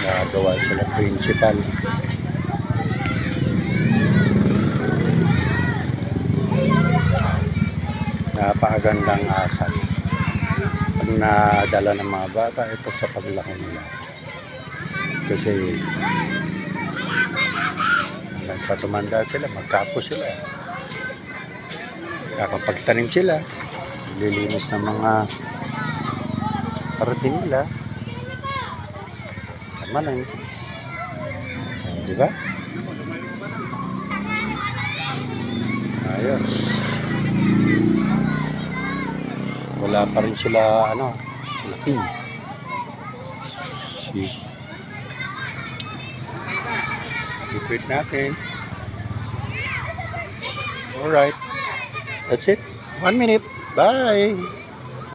Nagawa sila principal. Napakagandang asal. Pag nadala ng mga bata, ito sa paglaki nila. Kasi hanggang sa tumanda sila, magkapo sila. Kakapagtanim sila, lilinis ng mga parating nila. Tama lang. Di ba? Ayos. Wala pa rin sila, ano, laki. Si Repeat natin. Alright. That's it. One minute. Bye.